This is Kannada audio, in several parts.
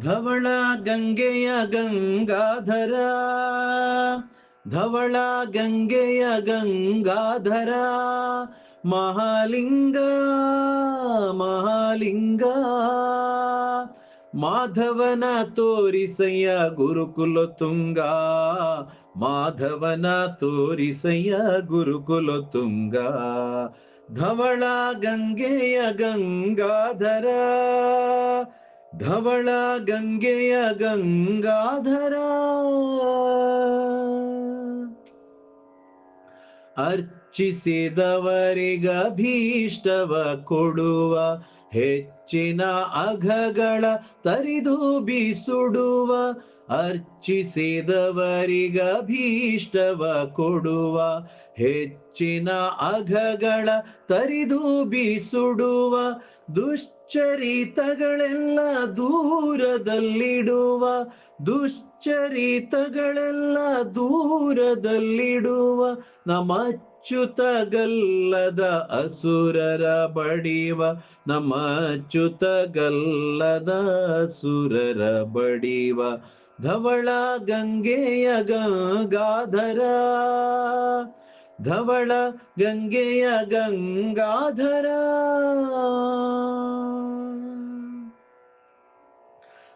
ಧವಳ ಗಂಗೆಯ ಗಂಗಾಧರ. ಧವಳ ಗಂಗೆಯ ಗಂಗಾಧರ. ಮಹಾಲಿಂಗ ಮಹಾಲಿಂಗ. ಮಾಧವನ ತೋರಿಸಯ್ಯ ಗುರುಕುಲ ತುಂಗ. ಮಾಧವನ ತೋರಿಸಯ್ಯ ಗುರುಕುಲ ತುಂಗ. ಧವಳ ಗಂಗೆಯ ಗಂಗಾಧರ. ಧವಳ ಗಂಗೆಯ ಗಂಗಾಧರ. ಅರ್ಚಿಸಿದವರಿಗಭೀಷ್ಟವ ಕೊಡುವ ಹೆಚ್ಚಿನ ಅಘಗಳ ತರಿದು ಬೀಸುಡುವ. ಅರ್ಚಿಸಿದವರಿಗಭೀಷ್ಟವ ಕೊಡುವ ಹೆಚ್ಚಿನ ಅಘಗಳ ತರಿದು ಬೀಸುಡುವ, ದುಶ್ಚರಿತಗಳೆಲ್ಲ ದೂರದಲ್ಲಿಡುವ ದುಶ್ಚರಿತಗಳೆಲ್ಲ ದೂರದಲ್ಲಿಡುವ, ನಮಚ್ಯುತಗಲ್ಲದ ಅಸುರರ ಬಡಿವ, ನಮಚ್ಯುತಗಲ್ಲದ ಅಸುರರ ಬಡಿವ, ಧವಳ ಗಂಗೆಯ ಗಂಗಾಧರ. ಧವಳ ಗಂಗೆಯ ಗಂಗಾಧರ.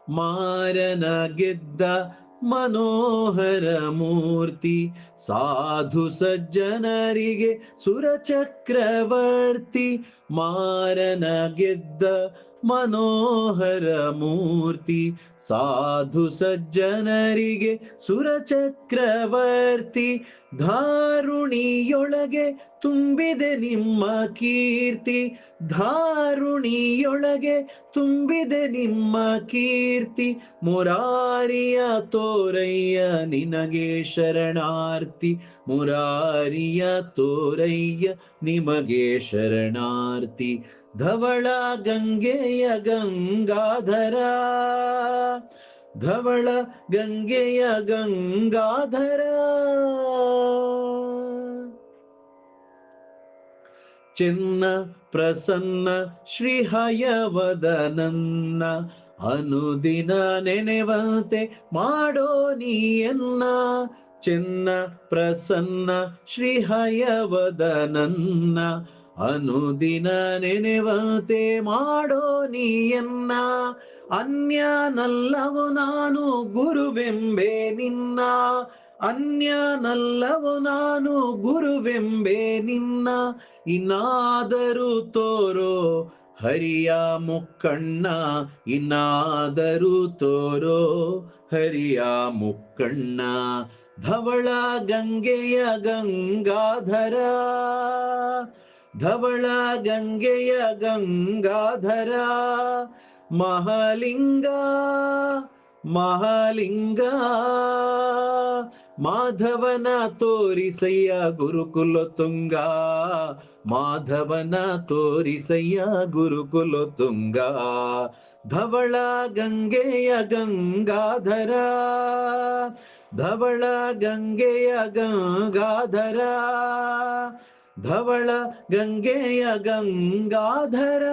ಮಾರನ ಗೆದ್ದ ಮನೋಹರ ಮೂರ್ತಿ ಸಾಧು ಸಜ್ಜನರಿಗೆ ಸುರಚಕ್ರವರ್ತಿ. ಮಾರನ ಗೆದ್ದ ಮನೋಹರ ಮೂರ್ತಿ, ಸಾಧು ಸಜ್ಜನರಿಗೆ ಸುರಚಕ್ರವರ್ತಿ, ಧಾರುಣಿಯೊಳಗೆ ತುಂಬಿದೆ ನಿಮ್ಮ ಕೀರ್ತಿ, ಧಾರುಣಿಯೊಳಗೆ ತುಂಬಿದೆ ನಿಮ್ಮ ಕೀರ್ತಿ, ಮುರಾರಿಯ ತೋರಯ್ಯ ನಿನಗೆ ಶರಣಾರ್ತಿ, ಮುರಾರಿಯ ತೋರಯ್ಯ ನಿಮಗೆ ಶರಣಾರ್ಥಿ ಧವಳ ಗಂಗೆಯ ಗಂಗಾಧರ. ಧವಳ ಗಂಗೆಯ ಗಂಗಾಧರ. ಚಿನ್ನ ಪ್ರಸನ್ನ ಶ್ರೀ ಶ್ರೀಹಯವದನನ್ನ ಅನುದಿನ ನೆನೆವಂತೆ ಮಾಡೋ ನೀಯನ್ನ. ಚಿನ್ನ ಪ್ರಸನ್ನ ಶ್ರೀ ಶ್ರೀಹಯವದನನ್ನ ಅನುದಿನ ನೆನೆವತೆ ಮಾಡೋ ನೀಯನ್ನ, ಅನ್ಯನಲ್ಲವು ನಾನು ಗುರುವೆಂಬೆ ನಿನ್ನ, ಅನ್ಯನಲ್ಲವು ನಾನು ಗುರುವೆಂಬೆ ನಿನ್ನ. ಇನ್ನಾದರೂ ತೋರೋ ಹರಿಯ ಮುಕ್ಕಣ್ಣ, ಇನ್ನಾದರೂ ತೋರೋ ಹರಿಯ ಮುಕ್ಕಣ್ಣ. ಧವಳ ಗಂಗೆಯ ಗಂಗಾಧರ ಧವಳ ಗಂಗೆಯ ಗಂಗಾಧರ, ಮಹಾಲಿಂಗ ಮಹಾಲಿಂಗ, ಮಾಧವನ ತೋರಿಸಯ್ಯ ಗುರುಕುಲ ತುಂಗ, ಮಾಧವನ ತೋರಿಸಯ್ಯ ಗುರುಕುಲ ತುಂಗ ಧವಳ ಗಂಗೆಯ ಗಂಗಾಧರ ಧವಳ ಗಂಗೆಯ ಗಂಗಾಧರ ಧವಳ ಗಂಗೆಯ ಗಂಗಾಧರ.